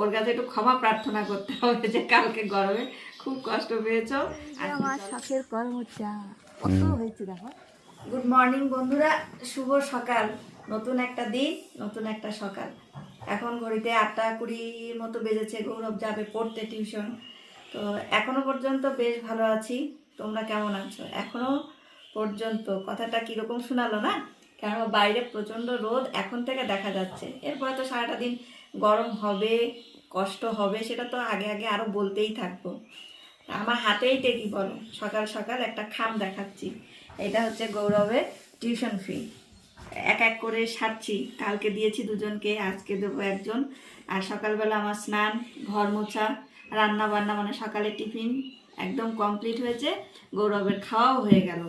ওর কাছে একটু ক্ষমা প্রার্থনা করতে হবে যে কালকে গরমে খুব কষ্ট পেয়েছ। আমার শখের কর্ম চা কত হয়েছে দেখো। গুড মর্নিং বন্ধুরা শুভ সকাল। নতুন একটা দিন নতুন একটা সকাল। এখন ঘড়িতে আটটা কুড়ির মতো বেজেছে গৌরব যাবে পড়তে টিউশন। তো এখনও পর্যন্ত বেশ ভালো আছি। তোমরা কেমন আছো? এখনও পর্যন্ত কথাটা কীরকম শোনালো না? কারণ বাইরে প্রচণ্ড রোদ এখন থেকে দেখা যাচ্ছে। এরপরে তো সারাটা দিন গরম হবে, কষ্ট হবে, সেটা তো আগে আগে আরও বলতেই থাকব। আমার হাতেই টেকি বলো, সকাল সকাল একটা খাম দেখাচ্ছি। এটা হচ্ছে গৌরবের টিউশন ফি। এক এক করে সারছি, কালকে দিয়েছি দুজনকে, আজকে দেবো একজন। আর সকালবেলা আমার স্নান, ঘর মোছা, রান্না বান্না মানে সকালে টিফিন একদম কমপ্লিট হয়েছে, গৌরবের খাওয়াও হয়ে গেল।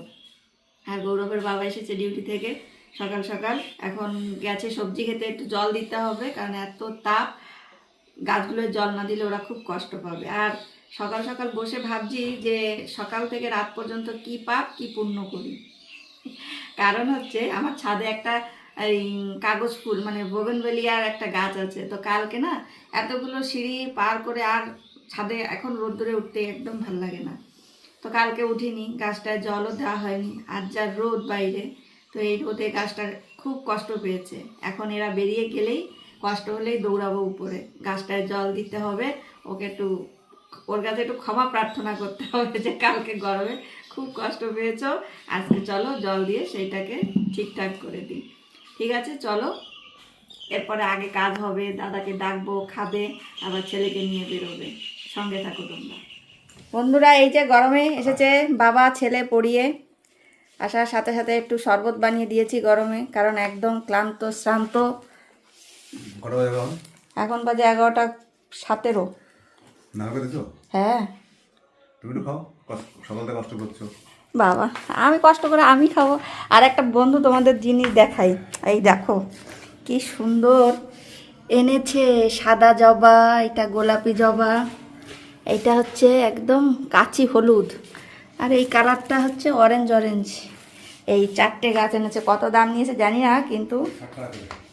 আর গৌরবের বাবা এসেছে ডিউটি থেকে। সকাল সকাল। এখন গেছে সবজি খেতে, একটু জল দিতে হবে, কারণ এত তাপ। গাছগুলোর জল না দিলে ওরা খুব কষ্ট পাবে। আর সকাল সকাল বসে ভাবছি যে সকাল থেকে রাত পর্যন্ত কি পাপ, কি পুণ্য করি। কারণ হচ্ছে আমার ছাদে একটা এই কাগজ ফুল মানে বোগনবেলিয়ার একটা গাছ আছে। তো কালকে না এতগুলো সিঁড়ি পার করে আর ছাদে এখন রোদ্দুরে উঠতে একদম ভালো লাগে না। তো কালকে উঠিনি, গাছটায় জলও দেওয়া হয়নি। আর যা রোদ বাইরে। তো এই রোদে গাছটা খুব কষ্ট পেয়েছে। এখন এরা বেরিয়ে গেলেই কষ্ট হলেই দৌড়াবো উপরে। গাছটায় জল দিতে হবে, ওকে একটু, ওর কাছে একটু ক্ষমা প্রার্থনা করতে হবে যে কালকে গরমে খুব কষ্ট পেয়েছ, আজকে চলো জল দিয়ে সেইটাকে ঠিকঠাক করে দিই। ঠিক আছে, চলো। এরপরে আগে কাজ হবে, দাদাকে ডাকবো, খাবে, আবার ছেলেকে নিয়ে বেরোবে। সঙ্গে থাকো তোমরা। বন্ধুরা, এই যে গরমে এসেছে বাবা, ছেলে পড়িয়ে। আসার সাথে সাথে একটু শরবত বানিয়ে দিয়েছি গরমে কারণ একদম ক্লান্ত শ্রান্ত। এখন? বাজে এগারোটা সতেরো। হ্যাঁ। তুমি খাও সকাল থেকে কষ্ট করছ। বাবা আমি কষ্ট করে আমি খাব। আর একটা বন্ধু তোমাদের জিনিস দেখাই। এই দেখো কি সুন্দর। এনেছে সাদা জবা এটা গোলাপি জবা। এটা হচ্ছে একদম কাচি হলুদ। আর এই কালারটা হচ্ছে অরেঞ্জ অরেঞ্জ এই চারটে গাছ এনেছে কত দাম নিয়েছে জানি না কিন্তু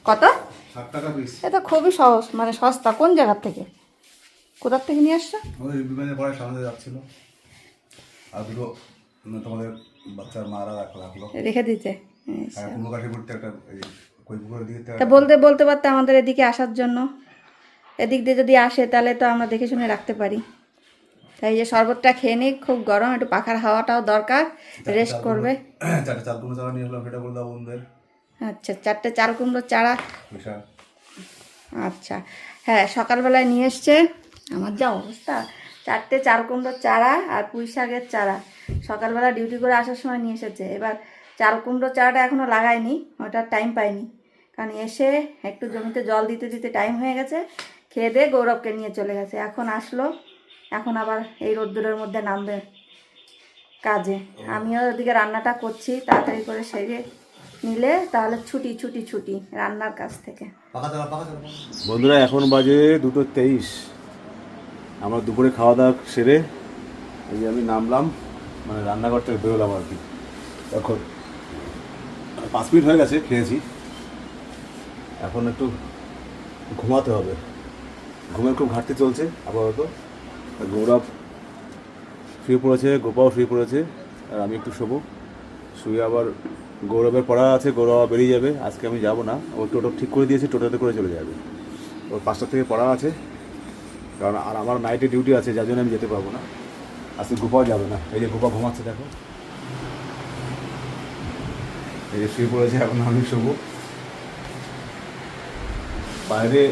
কত? এটা খুবই সহজ মানে সস্তা। কোন জায়গার থেকে? কোথার থেকে নিয়ে আসছো? বিমানে পড়ে সামনে যাচ্ছিল। আর দুটো তোমাদের বাচ্চার মারা রাখল রাখল। রেখে দিতে। পুকুরের দিকে তা বলতে বলতে পারতে আমাদের এদিকে আসার জন্য। এদিক দিয়ে যদি আসে তাহলে তো আমরা দেখে শুনে রাখতে পারি। তাই যে শরবতটা খেয়ে নিই খুব গরম একটু পাখার হাওয়াটাও দরকার রেস্ট করবে। কুমড়ো আচ্ছা চারটে চাল কুমড়োর চারা। আচ্ছা হ্যাঁ সকালবেলায় নিয়ে এসছে। আমার যা অবস্থা চারটে চাল কুমড়োর চারা আর পুঁই শাকের চারা। সকালবেলা ডিউটি করে আসার সময় নিয়ে এসেছে। এবার চাল কুমড়োর চারাটা এখনও লাগায়নি ওটা টাইম পাইনি। কারণ এসে একটু জমিতে জল দিতে দিতে টাইম হয়ে গেছে। খেয়ে দিয়ে গৌরবকে নিয়ে চলে গেছে। এখন আসলো এখন আবার এই রোদ্দুরের মধ্যে নামবে কাজে। আমিও ওদিকে রান্নাটা করছি তাড়াতাড়ি করে সেরে নিলে তাহলে ছুটি ছুটি ছুটি রান্নার কাছ থেকে। বন্ধুরা এখন বাজে দুটো তেইশ। আমরা দুপুরে খাওয়া দাওয়া সেরে এই যে আমি নামলাম মানে রান্নাঘর থেকে বেরোলাম আর কি। এখন পাঁচ মিনিট হয়ে গেছে খেয়েছি। এখন একটু ঘুমাতে হবে। ঘুমের খুব ঘাটতি চলছে আপাতত। গৌরব, শুয়ে পড়েছে, গোপাও শুয়ে পড়েছে, আর আমি একটু শোবো। শুয়ে আবার গৌরবের পড়া আছে, গৌরব বেরিয়ে যাবে, আজকে আমি যাব না। ও টোটো ঠিক করে দিয়েছে, টোটোতে করে চলে যাবে। ওর পাঁচটা থেকে পড়া আছে, কারণ আর আমার নাইটে ডিউটি আছে, যার জন্য আমি যেতে পারব না। আজকে গোপাও যাবে না। এই যে গোপা ঘুমাচ্ছে, দেখো। এই যে শুয়ে পড়েছে, এখন আমি শোবো। বাইরে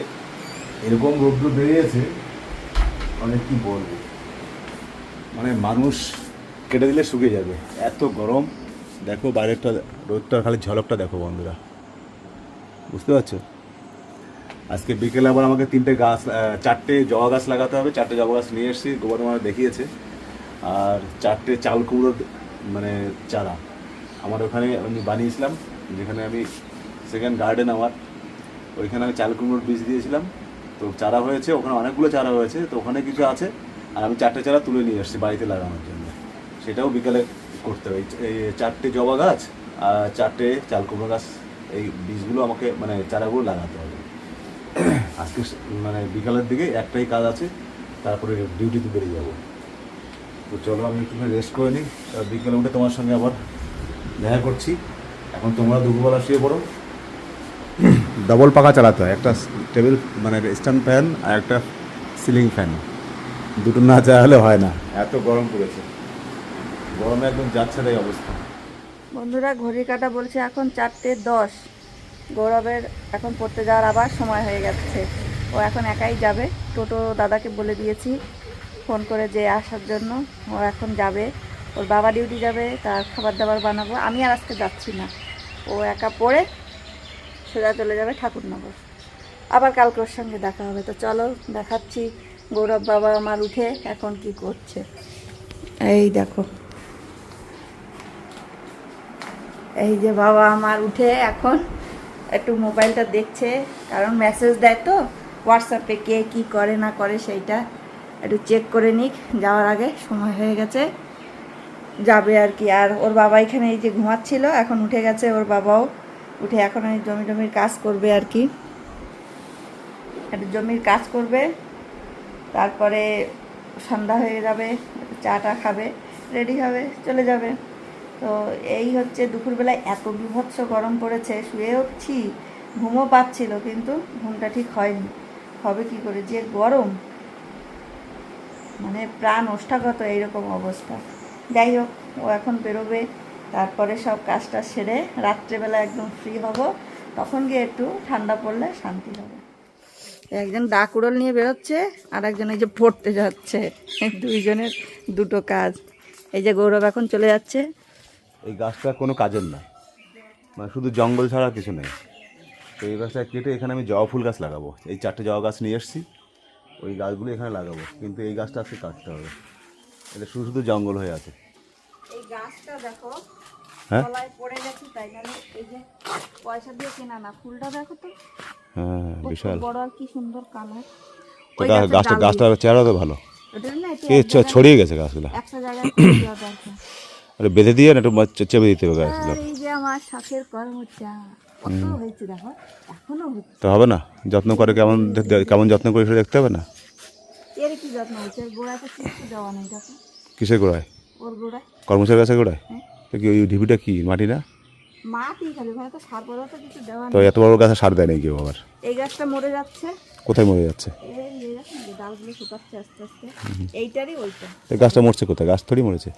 এরকম রোদ্র বেরিয়েছে মানে কি বলব? মানে মানুষ কেটে দিলে শুকিয়ে যাবে। এত গরম। দেখো বাইরেরটা, রোদটা, খালি ঝলকটা দেখো বন্ধুরা। বুঝতে পারছ? আজকে বিকেলে আবার আমাকে তিনটে গাছ চারটে জবা গাছ লাগাতে হবে। চারটে জবা গাছ নিয়ে এসেছি গোবর আমার দেখিয়েছে। আর চারটে চাল কুমড়োর মানে চারা। আমার ওখানে আমি বানিয়েছিলাম, যেখানে আমি সেকেন্ড গার্ডেন আমার। ওইখানে আমি চাল কুমড়োর বীজ দিয়েছিলাম। তো চারা হয়েছে, ওখানে অনেকগুলো চারা হয়েছে, তো ওখানে কিছু আছে। আর আমি চারটে চারা তুলে নিয়ে এসেছি বাড়িতে লাগানোর জন্য। সেটাও বিকালে করতে হবে। এই- চারটে জবা গাছ আর চারটে চাল কুমড়ো গাছ, এই বীজগুলো আমাকে মানে চারাগুলো লাগাতে হবে। আজকে মানে বিকালের দিকে একটাই কাজ আছে, তারপরে ডিউটিতে বেরিয়ে যাব। তো চলো, আমি একটুখানি রেস্ট করে নিই। বিকেলে উঠে তোমার সঙ্গে আবার দেখা করছি। এখন তোমরা দুপুরবেলা শুয়ে পড়ো। ডবল পাখা চালাতে হয়। একটা টেবিল মানে স্ট্যান্ড ফ্যান আর একটা সিলিং ফ্যান দুটো না চালালে হয় না। এত গরম পড়েছে। গরমে একদম যাচ্ছে তাই অবস্থা। বন্ধুরা ঘড়ি কাটা বলছে এখন চারটে দশ। গৌরবের এখন পড়তে যাওয়ার আবার সময় হয়ে গেছে। ও এখন একাই যাবে। টোটো দাদাকে বলে দিয়েছি ফোন করে যে আসার জন্য। ও এখন যাবে। ওর বাবা ডিউটি যাবে, তার খাবার দাবার বানাবো। আমি আর আজকে যাচ্ছি না। ও একা পড়ে সোজা চলে যাবে ঠাকুরনগর। আবার কালকে ওর সঙ্গে দেখা হবে। তো চলো, দেখাচ্ছি গৌরব বাবা আমার উঠে এখন কি করছে। এই দেখো। এই যে বাবা আমার উঠে এখন একটু মোবাইলটা দেখছে, কারণ মেসেজ দেয় তো হোয়াটসঅ্যাপে কে কি করে না করে সেইটা একটু চেক করে নিক, যাওয়ার আগে সময় হয়ে গেছে, যাবে আর কি। আর ওর বাবা এখানে এই যে ঘুমাচ্ছিল, এখন উঠে গেছে ওর বাবাও। উঠে এখন এই জমি জমির কাজ করবে আর কি। একটু জমির কাজ করবে, তারপরে সন্ধ্যা হয়ে যাবে, চাটা খাবে, রেডি হবে, চলে যাবে। তো এই হচ্ছে দুপুরবেলায় এত বিভৎস গরম পড়েছে, শুয়ে উঠছি, ঘুমও পাচ্ছিল কিন্তু ঘুমটা ঠিক হয়নি। হবে কি করে যে গরম মানে প্রাণ ওষ্ঠাগত এইরকম অবস্থা। যাই হোক, ও এখন বেরোবে। তারপরে সব কাজটা সেরে রাত্রেবেলা একদম ফ্রি হব। তখন গিয়ে একটু ঠান্ডা পড়লে শান্তি হবে। একজন ডাক উড়ল নিয়ে বেরোচ্ছে আর একজন এই যে পড়তে যাচ্ছে। দুইজনের দুটো কাজ। এই যে গৌরব এখন চলে যাচ্ছে। এই গাছটা কোনো কাজের না। মানে শুধু জঙ্গল ছাড়া কিছু নেই। তো এই গাছটা কেটে এখানে আমি জবা ফুল গাছ লাগাবো। এই চারটে জবা গাছ নিয়ে এসেছি। ওই গাছগুলো এখানে লাগাবো। কিন্তু এই গাছটা আজকে কাটতে হবে। এটা শুধু শুধু জঙ্গল হয়ে আছে। এই গাছটা দেখো হ্যাঁ? পড়ে গেছে তাই এই যে পয়সা দিয়ে কেনা না ফুলটা দেখো তো। হ্যাঁ বিশাল। বড় আর কি সুন্দর কালার। তো গাছটা গাছটার চেহারা তো ভালো। ছড়িয়ে গেছে গাছগুলো। একটা জায়গায়। আরে বেঁধে দিয়ে না একটু চেপে দিতে হবে গাছগুলো। এই যে আমার কর্মচা তো হবে না যত্ন করে কেমন কেমন যত্ন করে সেটা দেখতে হবে না? এর কি যত্ন হচ্ছে এর কিছু দেওয়া নেই দেখো। কিসের গোড়ায়? ওর গোড়ায়। কর্মচারী গাছের গোড়ায়। তো কি ওই ঢিপিটা কি মাটি না? মাটি খালি ওখানে তো সার পদার্থ কিছু দেওয়া তো এত বড় গাছে সার দেয় নাকি কেউ আবার? এই গাছটা মরে যাচ্ছে। কোথায় মরে যাচ্ছে? এই এই ডালগুলো শুকাচ্ছে আস্তে আস্তে। এইটারই ওইটা এই গাছটা মরছে কোথায়? গাছ মরেছে?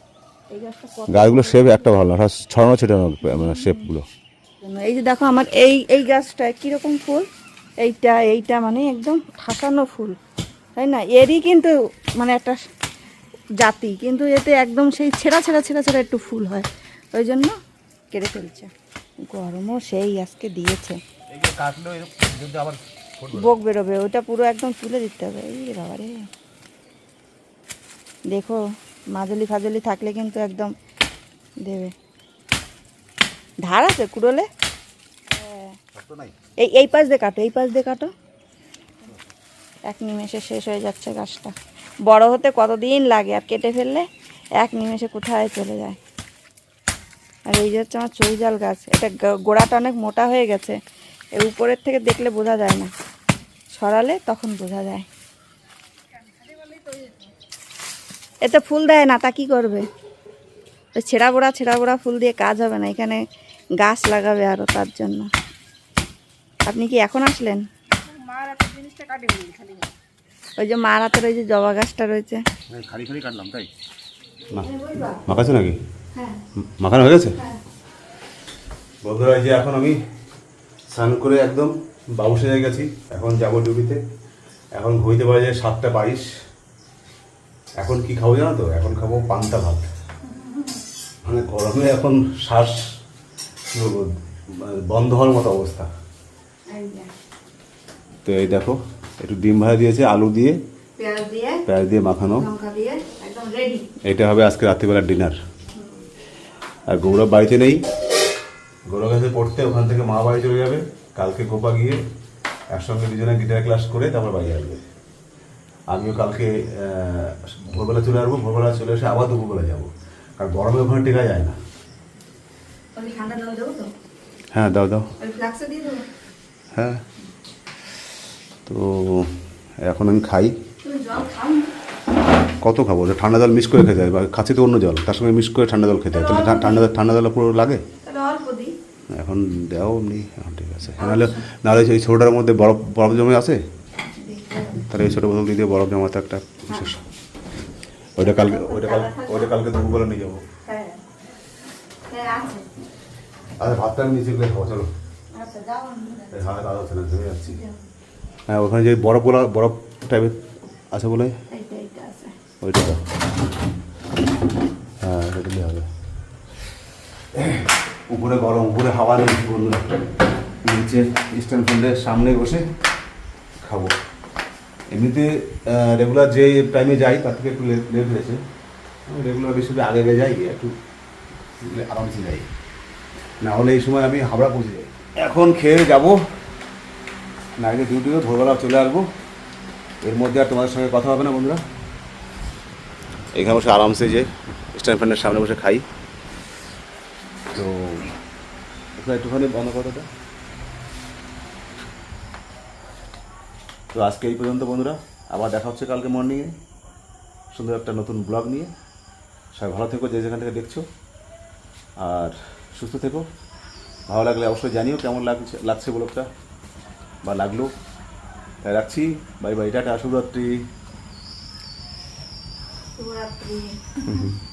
এই গাছটা গাছগুলো শেপ একটা ভালো না ছড়ানো ছিটানো মানে শেপগুলো এই যে দেখো আমার এই এই গাছটা কীরকম ফুল? এইটা এইটা মানে একদম ঠাসানো ফুল তাই না? এরই কিন্তু মানে একটা জাতি কিন্তু এতে একদম সেই ছেঁড়া ছেঁড়া ছেঁড়া ছেঁড়া একটু ফুল হয়। ওই জন্য কেটে ফেলছে। গরমও সেই আজকে দিয়েছে। বোক বেরোবে ওটা পুরো একদম তুলে দিতে হবে। এই রে বাবা রে দেখো মাজলি ফাজলি থাকলে কিন্তু একদম দেবে। ধার আছে কুড়োলে? এই এই পাশ দিয়ে কাটো এই পাশ দিয়ে কাটো। এক নিমেষে শেষ হয়ে যাচ্ছে গাছটা। বড় হতে কতদিন লাগে আর কেটে ফেললে? এক নিমেষে কোথায় চলে যায়? আর এই যে হচ্ছে আমার চৌজাল গাছ, এটা গোড়াটা অনেক মোটা হয়ে গেছে। এর উপরের থেকে দেখলে বোঝা যায় না। সরালে তখন বোঝা যায়। এতে ফুল দেয় না, তা কি করবে? ছেঁড়া গোড়া, ছেঁড়া বোড়া ফুল দিয়ে কাজ হবে না, এখানে গাছ লাগাবে আরও তার জন্য। আপনি কি এখন আসলেন? ওই যে মার হাতের ওই যে জবা গাছটা রয়েছে। নাকি? মাখানো হয়ে গেছে? বন্ধুরা এই যে এখন আমি স্নান করে একদম বাবু সেজে গেছি। এখন যাব ডিউটিতে। এখন ঘুরতে পারে যে সাতটা বাইশ। এখন কি খাব জানো তো? এখন খাব পান্তা ভাত। মানে গরমে এখন শ্বাস কি বলব মানে বন্ধ হওয়ার মতো অবস্থা। তো এই দেখো একটু ডিম ভাজা দিয়েছে আলু দিয়ে পেঁয়াজ দিয়ে মাখানো। লঙ্কা দিয়ে একদম রেডি এটা হবে আজকে রাত্রিবেলার ডিনার আর গৌরব বাড়িতে নেই। গৌরব কাছে পড়তে ওখান থেকে মা বাড়ি চলে যাবে। কালকে গোপা গিয়ে একসঙ্গে দুজনে গিটার ক্লাস করে তারপর বাড়ি আসবে। আমিও কালকে ভোরবেলা চলে আসব। ভোরবেলা চলে এসে আবার দুপুরবেলা যাব। কারণ গরমে ওখানে টেকা যায় না। হ্যাঁ দাও দাও। হ্যাঁ। তো এখন আমি খাই? কত খাব? ঠান্ডা জল মিক্স করে খেতে হয় বা খাচ্ছি তো অন্য জল তার সঙ্গে মিক্স করে ঠান্ডা জল খেতে হয়। তাহলে ঠান্ডা ঠান্ডা জল পুরো লাগে? এখন দেও এমনি এখন ঠিক আছে। নাহলে নাহলে ওই ছোটোটার মধ্যে বরফ বরফ জমে আছে? তাহলে ওই ছোটো বোতল দিয়ে বরফ জমাতে একটা বিশেষ ওইটা কালকে ওইটা কাল ওইটা কালকে দুপুরবেলা নিয়ে যাব। হ্যাঁ। হ্যাঁ আচ্ছা ভাতটা আমি খাব চলো। আচ্ছা। এই যাচ্ছি। হ্যাঁ ওখানে যে বরফগুলো বরফ টাইপের আছে বলে? ওইটা হ্যাঁ এটা দিলে হবে। উপরে গরম, উপরে হাওয়া নেই বন্ধুরা। নিচে স্ট্যান্ড ফ্যানের সামনে বসে খাব। এমনিতে রেগুলার যে টাইমে যাই, তার থেকে একটু লেট লেট হয়েছে। রেগুলার বেশি আগে আগে যাই, একটু আরামসে যাই। না হলে এই সময় আমি হাওড়া পৌঁছে যাই। এখন খেয়ে যাব। নাইটে ডিউটিও ভোরবেলা চলে আসব। এর মধ্যে আর তোমাদের সঙ্গে কথা হবে না বন্ধুরা। এখানে বসে আরামসে যে স্ট্যান্ড ফ্যানের সামনে বসে খাই। তো একটুখানি বন্ধ কথাটা তো আজকে এই পর্যন্ত বন্ধুরা, আবার দেখা হচ্ছে কালকে মর্নিংয়ে সুন্দর একটা নতুন ব্লগ নিয়ে। সবাই ভালো থেকো, যে যেখান থেকে দেখছ। আর সুস্থ থেকো। ভালো লাগলে অবশ্যই জানিও কেমন লাগছে লাগছে ব্লগটা বা লাগল। তাই রাখছি। বাই বাই টাটা, শুভরাত্রি। Mm-hmm.